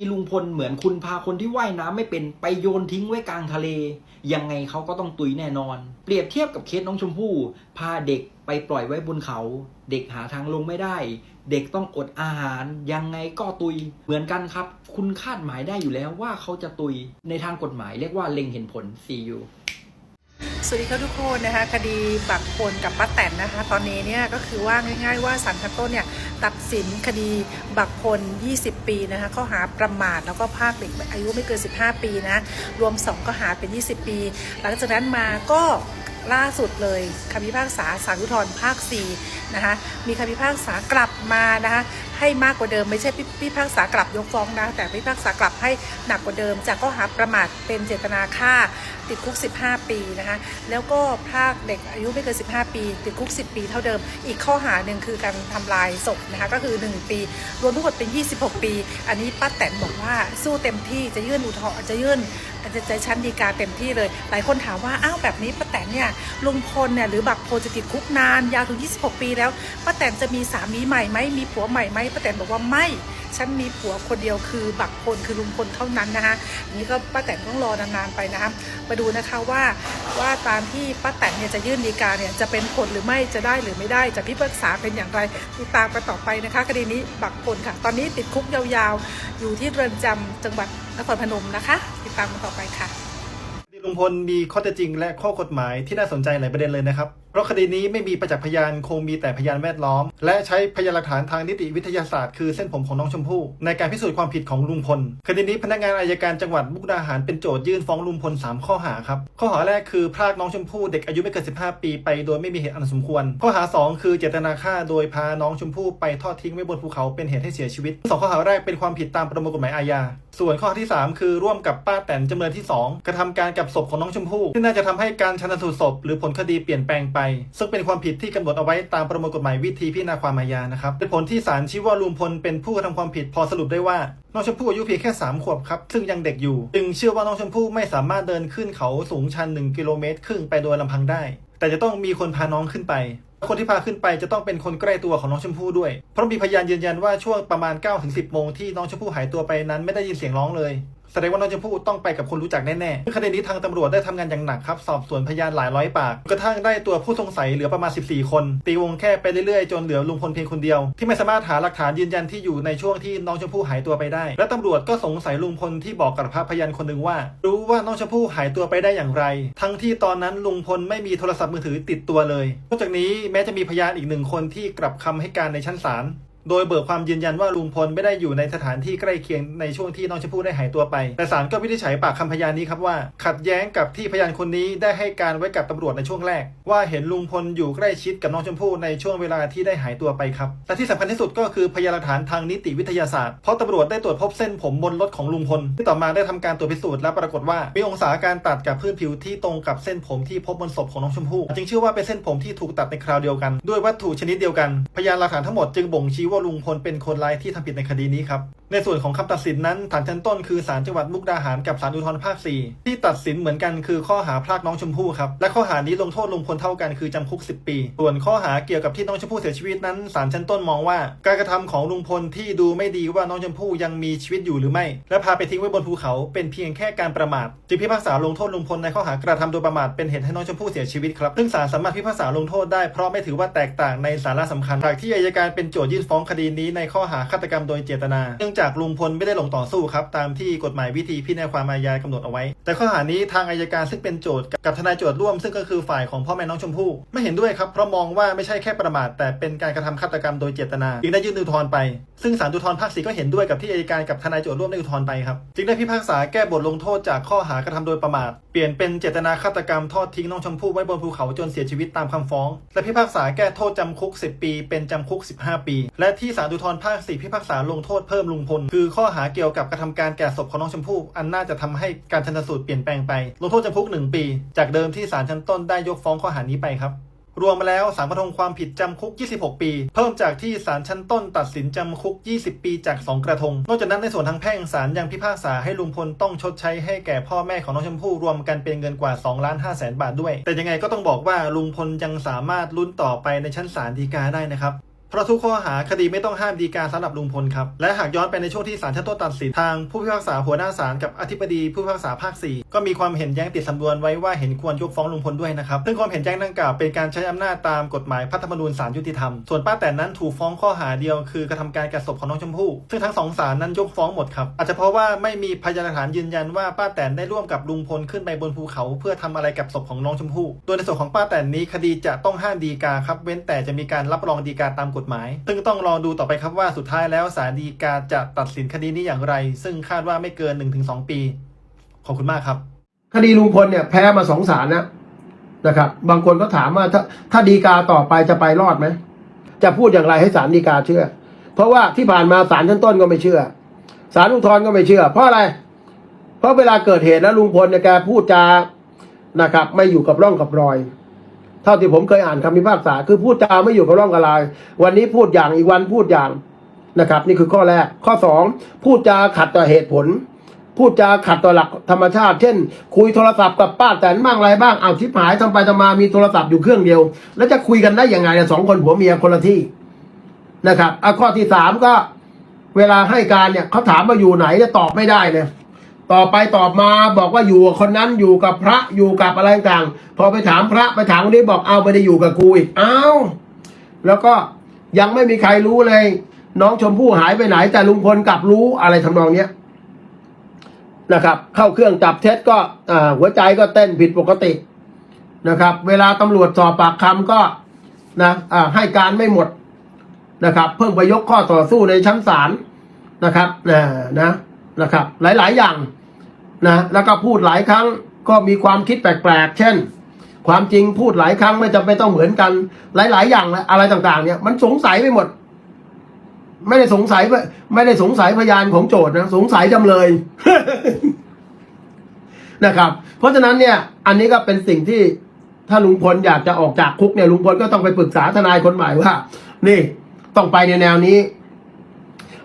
ที่ลุงพลเหมือนคุณพาคนที่ว่ายน้ำไม่เป็นไปโยนทิ้งไว้กลางทะเล ยังไงเขาก็ต้องตุยแน่นอน เปรียบเทียบกับเคสน้องชมพู่ พาเด็กไปปล่อยไว้บนเขา เด็กหาทางลงไม่ได้ เด็กต้องอดอาหาร ยังไงก็ตุยเหมือนกันครับ คุณคาดหมายได้อยู่แล้วว่าเขาจะตุยในทางกฎหมายเรียกว่าเล็งเห็นผล CU สวัสดีครับทุกคนนะคะคดีบักพลกับป้าแตนนะคะ ตอนนี้เนี่ยก็คือว่าง่าย ๆ ว่าศาลชั้นต้นเนี่ย ตัดสินคดีบักพล 20 ปีนะคะข้อหาประมาทแล้วก็ภาคเด็กอายุไม่เกิน 15 ปีนะ รวม 2 ข้อหาเป็น 20 ปี หลังจากนั้นมาก็ ล่าสุดเลยคำพิพากษาสารุทธรณ์ภาค4นะคะมีคำพิพากษากลับมานะคะให้มากกว่าเดิมไม่ใช่พิพิพากษากลับยกฟ้องนะแต่พิพากษากลับให้หนักกว่าเดิม จากข้อหาประมาทเป็นเจตนาฆ่าติดคุก 15 ปีนะคะแล้วก็พรากเด็กอายุไม่เกิน 15 ปี ติดคุก 10 ปีเท่าเดิม อีกข้อหาหนึ่งคือการทำลายศพนะคะก็คือ 1 ปี รวมทั้งหมดเป็น 26 ปี อันนี้ป้าแตนบอกว่าสู้เต็มที่จะยื่นอุทธรณ์จะยื่น จะจชั้นดีกาเต็มที่เลย หลายคนถามว่าอ้าวแบบนี้ป้าแตนเนี่ยลุงพลเนี่ยหรือบักโพจะติดคุกนานยาวถึง 26 ปีแล้วป้าแตนจะมีสามีใหม่ไหมมีผัวใหม่ไหมป้าแตนบอกว่าไม่ฉันมีผัวคนเดียวคือบักพลคือลุงพลเท่านั้นนะคะนี้ก็ป้าแตนต้องรอนานๆไปนะคะมาดูนะคะว่าว่าตามที่ป้าแตนเนี่ยจะยื่นดีกาเนี่ยจะเป็นผลหรือไม่จะได้หรือไม่ได้จะพิพากษาเป็นอย่างไรติดตามกันต่อไปนะคะคดีนี้บักพลค่ะ ตอนนี้ติดคุกยาวๆ อยู่ที่เรือนจำจังหวัด นครพนมนะคะ ติดตามกันต่อไปค่ะดีลุงพลมีข้อเท็จจริงและข้อกฎหมายที่น่าสนใจหลายประเด็นเลยนะครับเพราะคดีนี้ไม่มีประจักษ์พยานคงมีแต่พยานแวดล้อม และใช้พยานหลักฐานทางนิติวิทยาศาสตร์คือเส้นผมของน้องชมพู่ในการพิสูจน์ความผิดของลุงพลคดีนี้พนักงานอายการจังหวัดมุกดาหารเป็นโจทยื่นฟ้องลุงพล 3 ข้อหาครับข้อหาแรกคือพรากน้องชมพู่เด็กอายุไม่เกิน15 ปีไปโดยไม่มีเหตุอันสมควร ข้อหา 2 คือเจตนาฆ่าโดยพาน้องชมพู่ไปทอดทิ้งไว้บนภูเขาเป็นเหตุให้เสียชีวิตสองข้อหาแรกเป็นความผิดตามประมวลกฎหมายอาญาส่วนข้อที่ 3 คือร่วมกับป้าแตนจำเลยที่ 2 กระทำการกับศพของน้องชมพู่ที่งน่าจะทำให้การชันสูตรศพ หรือผลคดีเปลี่ยนแปลงไปซึ่งเป็นความผิดที่กำหนดเอาไว้ตามประมวลกฎหมายวิธีพิจารณาความอาญานะครับเป็นผลที่ศาลชี้ว่าลุงพลเป็นผู้กระทำความผิดพอสรุปได้ว่าน้องชมพู่อายุเพียงแค่3ขวบครับซึ่งยังเด็กอยู่ จึงเชื่อว่าน้องชมพู่ไม่สามารถเดินขึ้นเขาสูงชัน 1 กิโลเมตรครึ่งไปโดยลำพังได้ แต่จะต้องมีคนพาน้องขึ้นไปคนที่พาขึ้นไปจะต้องเป็นคนใกล้ตัวของน้องชมพู่ด้วย เพราะมีพยานยืนยันว่าช่วงประมาณ9-10โมงที่น้องชมพู่หายตัวไปนั้นไม่ได้ยินเสียงร้องเลย แสดงว่าน้องชมพู่ต้องไปกับคนรู้จักแน่ๆคดีนี้ทางตำรวจได้ทำงานอย่างหนักครับ สอบสวนพยานหลายร้อยปาก กระทั่งได้ตัวผู้สงสัยเหลือประมาณ 14 คน ตีวงแค่ไปเรื่อยๆ จนเหลือลุงพลเพียงคนเดียว ที่ไม่สามารถหาหลักฐานยืนยันที่อยู่ในช่วงที่น้องชมพู่หายตัวไปได้ และตำรวจก็สงสัยลุงพลที่บอกกับพระพยานคนหนึ่งว่า รู้ว่าน้องชมพู่หายตัวไปได้อย่างไร ทั้งที่ตอนนั้นลุงพลไม่มีโทรศัพท์มือถือติดตัวเลยนอกจากนี้แม้จะมีพยานอีกหนึ่งคนที่กลับคำให้การในชั้นศาล โดยเบิกความยืนยันว่าลุงพลไม่ได้อยู่ในสถานที่ใกล้เคียงในช่วงที่น้องชมพู่ได้หายตัวไป แต่ศาลก็วินิจฉัยปากคำพยานนี้ครับว่า ขัดแย้งกับที่พยานคนนี้ได้ให้การไว้กับตำรวจในช่วงแรก ว่าเห็นลุงพลอยู่ใกล้ชิดกับน้องชมพู่ในช่วงเวลาที่ได้หายตัวไปครับและที่สำคัญที่สุดก็คือพยานหลักฐานทางนิติวิทยาศาสตร์เพราะตำรวจได้ตรวจพบเส้นผมบนรถของลุงพลที่ต่อมาได้ทำการตรวจพิสูจน์และปรากฏว่ามีองศาการตัดกับพื้นผิวที่ตรงกับเส้นผมที่พบบนศพของน้องชมพู่จึงเชื่อว่าเป็นเส้นผมที่ถูกตัดในคราวเดียวกัน ด้วยวัตถุชนิดเดียวกัน พยานหลักฐานทั้งหมดจึงบ่งชี้ว่าลุงพลเป็นคนร้ายที่ทำผิดในคดีนี้ครับ ในส่วนของคำตัดสินนั้นศาลชั้นต้นคือศาลจังหวัดมุกดาหารกับศาลอุทธรภาค 4 ที่ตัดสินเหมือนกันคือข้อหาพรากน้องชมพู่ครับและข้อหานี้ลงโทษลุงพลเท่ากันคือจำคุก 10 ปี ส่วนข้อหาเกี่ยวกับที่น้องชมพู่เสียชีวิตนั้นศาลชั้นต้นมองว่า การกระทำของลุงพลที่ดูไม่ดีว่าน้องชมพู่ยังมีชีวิตอยู่หรือไม่ และพาไปทิ้งไว้บนภูเขา เป็นเพียงแค่การประมาทจึงพิพากษาลงโทษลุงพลในข้อหากระทำโดยประมาทเป็นเหตุให้น้องชมพู่เสียชีวิตครับซึ่งศาลสามารถพิพากษาลงโทษได้เพราะไม่ถือว่าแตกต่างในสาระสำคัญหากที่อัยการเป็นโจทยื่นฟ้องคดีนี้ในข้อหาฆาตกรรมโดยเจตนา เนื่องจากลุงพลไม่ได้ลงต่อสู้ครับ ตามที่กฎหมายวิธีพิจารณาความอาญากำหนดเอาไว้ แต่ข้อหานี้ทางอายการซึ่งเป็นโจทย์กับทนายโจทย์ร่วม ซึ่งก็คือฝ่ายของพ่อแม่น้องชมพู่ไม่เห็นด้วยครับเพราะมองว่าไม่ใช่แค่ประมาทแต่เป็นการกระทำฆาตกรรมโดยเจตนาจึงได้ยื่นอุทธรณ์ไป ซึ่งศาลอุทธรณ์ภาคสี่ก็เห็นด้วยกับที่อายการกับทนายโจทย์ร่วมได้อุทธรณ์ไปครับจึงได้พิพากษาแก้บทลงโทษจากข้อหากระทำโดยประมาทเปลี่ยนเป็นเจตนาฆาตกรรมทอดทิ้งน้องชมพู่ไว้บนภูเขาจนเสียชีวิตตามคำฟ้อง และพิพากษาแก้โทษจำคุก 10 ปี เป็นจำคุก 15 ปี และที่ศาลอุทรภาค4พิพากษาลงโทษเพิ่มลุงพล คือข้อหาเกี่ยวกับกระทำการแก่ศพของน้องชมพู่อันน่าจะทำให้การชันสูตรเปลี่ยนแปลงไป ลงโทษจำคุก1ปี จากเดิมที่ศาลชั้นต้นได้ยกฟ้องข้อหานี้ไปครับรวมมาแล้วสารพันธงความผิดจำคุก 26 ปี เพิ่มจากที่ศาลชั้นต้นตัดสินจำคุก 20 ปีจาก 2 กระทง นอกจากนั้นในส่วนทางแพ่งศาลยังพิพากษาให้ลุงพลต้องชดใช้ให้แก่พ่อแม่ของน้องชมพู่รวมกันเป็นเงินกว่า2ล้าน5แสนบาทด้วย แต่ยังไงก็ต้องบอกว่าลุงพลยังสามารถลุ้นต่อไปในชั้นศาลฎีกาได้นะครับ เพราะทุกข้อหาคดีไม่ต้องห้ามดีกาสำหรับลุงพลครับ และหากย้อนไปในช่วงที่ศาลชั้นต้นตัดสินทางผู้พิพากษาหัวหน้าศาลกับอธิบดีผู้พิพากษาภาค 4 ก็มีความเห็นแย้งติดสำนวนไว้ว่าเห็นควรยกฟ้องลุงพลด้วยนะครับซึ่งความเห็นแย้งดังกล่าวเป็นการใช้อำนาจตามกฎหมายพัฒธรรมนูญศาลยุติธรรม ส่วนป้าแตนนั้นถูกฟ้องข้อหาเดียวคือกระทำการแก่ศพของน้องชมพู่ซึ่งทั้งสองศาลนั้นยกฟ้องหมดครับอาจจะเพราะว่าไม่มีพยานหลักฐานยืนยันว่าป้าแตนได้ร่วมกับลุงพลขึ้นไปบนภูเขา เพื่อทำอะไรกับศพของน้องชมพู่โดยในส่วนของป้าแตนนี้คดีจะต้องห้ามดีกาครับเว้นแต่จะมีการรับรองดีกาตามกฎหมาย ซึ่งต้องรอดูต่อไปครับว่าสุดท้ายแล้วศาลฎีกาจะตัดสินคดีนี้อย่างไร ซึ่งคาดว่าไม่เกิน 1-2 ปี ขอบคุณมากครับ คดีลุงพลเนี่ยแพ้มาสองศาลนะนะครับ บางคนก็ถามว่าถ้าถ้าดีกาต่อไปจะไปรอดไหมจะพูดอย่างไรให้ศาลดีกาเชื่อ เพราะว่าที่ผ่านมาศาลชั้นต้นก็ไม่เชื่อศาลอุทธรณ์ก็ไม่เชื่อ เพราะอะไร เพราะเวลาเกิดเหตุแล้วลุงพลเนี่ยแกพูดจานะครับ ไม่อยู่กับร่องกับรอย เท่าที่ผมเคยอ่านคำพิพากษา คือพูดจาไม่อยู่กับร่องกับรอยวันนี้พูดอย่างอีกวันพูดอย่างนะครับ นี่คือข้อแรก ข้อสองพูดจาขัดต่อเหตุผล พูดจาขัดต่อหลักธรรมชาติ เช่น คุยโทรศัพท์กับป้าแตนบ้างอะไรบ้างเอาชิบหายทำไปทำมามีโทรศัพท์อยู่เครื่องเดียว แล้วจะคุยกันได้ยังไงสองคนผัวเมียคนละที่นะครับอข้อที่สามก็ เวลาให้การเนี่ยเขาถามว่าอยู่ไหนเนี่ยตอบไม่ได้เลย ต่อไปตอบมาบอกว่าอยู่กับคนนั้นอยู่กับพระอยู่กับอะไรต่างพอไปถามพระไปถามคนนี้บอกเอาไม่ได้อยู่กับกูอีกอ้าวแล้วก็ยังไม่มีใครรู้เลย น้องชมพู่หายไปไหน แต่ลุงพลกลับรู้อะไรทำนองเนี้ยนะครับ เข้าเครื่องจับเท็จก็หัวใจก็เต้นผิดปกตินะครับ เวลาตำรวจสอบปากคำก็นะให้การไม่หมดนะครับ เพิ่งไปยกข้อต่อสู้ในชั้นศาลนะครับนะนะนะครับ หลาย ๆ อย่าง นะแล้วก็พูดหลายครั้งก็มีความคิดแปลกๆ เช่น ความจริงพูดหลายครั้งไม่จำเป็นต้องเหมือนกันหลาย ๆ อย่างและอะไรต่างๆ เนี่ยมันสงสัยไปหมด ไม่ได้สงสัยไม่ได้สงสัยพยานของโจทย์นะสงสัยจำเลยนะครับ เพราะฉะนั้นเนี่ย อันนี้ก็เป็นสิ่งที่ถ้าลุงพลอยากจะออกจากคุกเนี่ยลุงพลก็ต้องไปปรึกษาทนายคนใหม่ว่า นี่ต้องไปในแนวนี้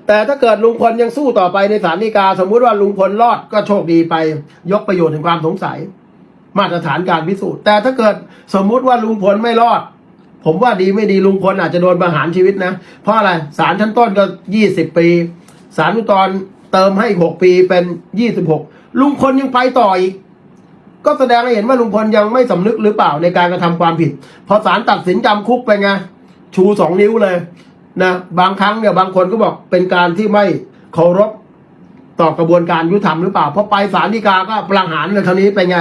แต่ถ้าเกิดลุงพลยังสู้ต่อไปในศาลฎีกา สมมุติว่าลุงพลรอดก็โชคดีไป ยกประโยชน์แห่งความสงสัย มาตรฐานการพิสูจน์ แต่ถ้าเกิดสมมุติว่าลุงพลไม่รอด ผมว่าดีไม่ดีลุงพลอาจจะโดนประหารชีวิตนะ เพราะอะไรศาลชั้นต้นก็ยี่สิบปีศาลอุทธรณ์เติมให้อีกหกปีเป็นยี่สิบหกลุงพลยังไปต่ออีก ก็แสดงให้เห็นว่าลุงพลยังไม่สำนึกหรือเปล่าในการกระทำความผิด พอศาลตัดสินจำคุกไปไงชูสองนิ้วเลย นะบางครั้งเนี่ยบางคนก็บอกเป็นการที่ไม่เคารพต่อกระบวนการยุติธรรมหรือเปล่าเพราะไปศาลฎีกาก็ประหารเลยครานี้เป็นไง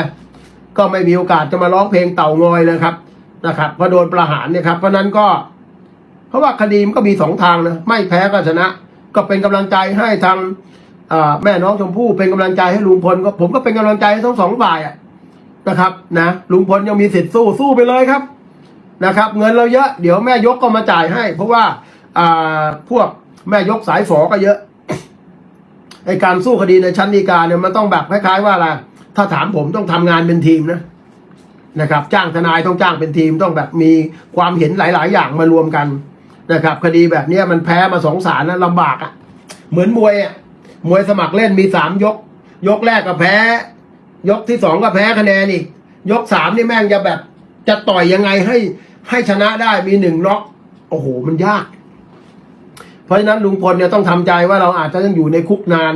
ก็ไม่มีโอกาสจะมาร้องเพลงเต่างอยเลยครับนะครับพอโดนประหารเนี่ยครับเพราะนั้นก็ เพราะว่าคดีมันก็มีสองทางนะไม่แพ้ก็ชนะ ก็เป็นกำลังใจให้ทางแม่น้องชมพู่เป็นกำลังใจให้ลุงพลก็ผมก็เป็นกำลังใจให้ทั้งสองฝ่ายนะครับนะลุงพลยังมีสิทธิ์สู้สู้ไปเลยครับนะครับ เงินเราเยอะเดี๋ยวแม่ยกก็มาจ่ายให้ เพราะว่า อ่าพวกแม่ยกสายฝอก็เยอะไอการสู้คดีในชั้นฎีกาเนี่ยมันต้องแบบคล้ายๆว่าอะไรถ้าถามผมต้องทำงานเป็นทีมนะนะครับ จ้างทนายต้องจ้างเป็นทีมต้องแบบมีความเห็นหลาย ๆ อย่างมารวมกันนะครับ คดีแบบนี้มันแพ้มาสองศาลนะลำบากอะ่ะ เหมือนมวยอะ่ะมวยสมัครเล่นมีสามยก ยกแรกก็แพ้ ยกที่สองก็แพ้คะแนนอีกยกสามนี่แม่งจะแบบ จะต่อยยังไงให้ให้ชนะได้มีหนึ่งน็อกโอ้โห มันยาก เพราะฉะนั้นลุงพลเนี่ยต้องทำใจว่าเราอาจจะยังอยู่ในคุกนาน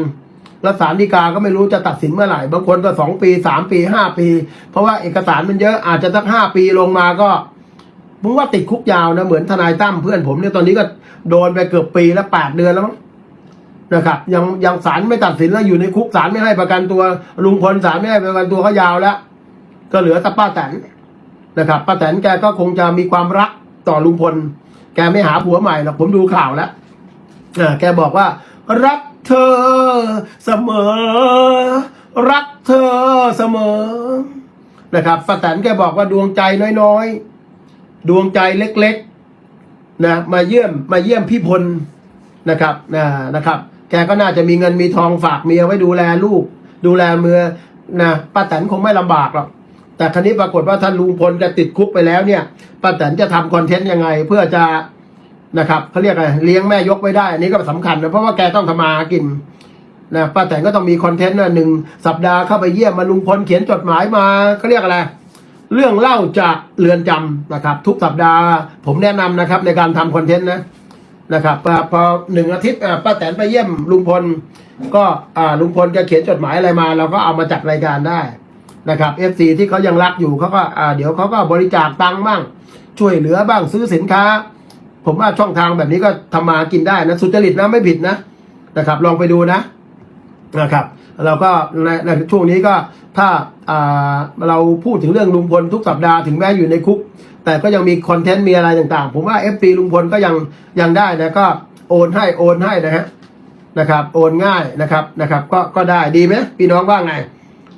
แล้วศาลฎีกาก็ไม่รู้จะตัดสินเมื่อไหร่ บางคนก็สองปีสามปีห้าปี เพราะว่าเอกสารมันเยอะอาจจะสักห้าปีลงมาก็ผมว่าติดคุกยาวนะเหมือนทนายตั้มเพื่อนผมเนี่ยตอนนี้ก็โดนไปเกือบปีแล้วแปดเดือนแล้วมั้งนะครับยังยังศาลไม่ตัดสินแล้วอยู่ในคุกศาลไม่ให้ประกันตัวลุงพลศาลไม่ให้ประกันตัวเขายาวแล้ว ก็เหลือแต่ป้าแตนนะครับป้าแตนแกก็คงจะมีความรักต่อลุงพล แกไม่หาผัวใหม่หรอกผมดูข่าวแล้ว อ่าแกบอกว่า รักเธอเสมอ รักเธอเสมอนะครับปาแตนแกบอกว่าดวงใจน้อยๆ ดวงใจเล็กๆนะมาเยี่ยมมาเยี่ยมพี่พลนะครับนะนะครับ แกก็น่าจะมีเงินมีทองฝากเมียไว้ดูแลลูก ดูแลเมือนะป้าแตนคงไม่ลำบากหรอกแต่ครั้นี้ปรากฏว่าท่านลุงพลจะติดคุกไปแล้วเนี่ยป้าแตนจะทำคอนเทนต์ยังไง เพื่อจะ นะครับเขาเรียกอะไรเลี้ยงแม่ยกไว้ได้อันนี้ก็สำคัญนะเพราะว่าแกต้องทำมาหากินนะป้าแตนก็ต้องมีคอนเทนต์นะหนึ่งสัปดาห์เข้าไปเยี่ยมมาลุงพลเขียนจดหมายมาเขาเรียกอะไรเรื่องเล่าจากเรือนจำนะครับ ทุกสัปดาห์ ผมแนะนำนะครับ ในการทำคอนเทนต์นะนะครับพอหนึ่งอาทิตย์ป้าแตนไปเยี่ยมลุงพล ก็ลุงพลจะเขียนจดหมายอะไรมาเราก็เอามาจัดรายการได้นะครับเอฟซีที่เขายังรักอยู่เขาก็เดี๋ยวเขาก็บริจาคตังค์บ้างช่วยเหลือบ้างซื้อสินค้า ผมว่าช่องทางแบบนี้ก็ทำมากินได้นะสุจริตนะไม่ผิดนะนะครับ ลองไปดูนะนะครับเราก็ในในช่วงนี้ก็ถ้าอ่าเราพูดถึงเรื่องลุงพลทุกสัปดาห์ถึงแม้อยู่ในคุก แต่ก็ยังมีคอนเทนต์มีอะไรต่างๆ ผมว่า FP ลุงพลก็ยังยังได้นะก็โอนให้โอนให้นะฮะนะครับ โอนง่ายนะครับนะครับ ก็ก็ได้ดีไหมพี่น้องว่าไง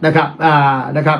นะครับอ่านะครับ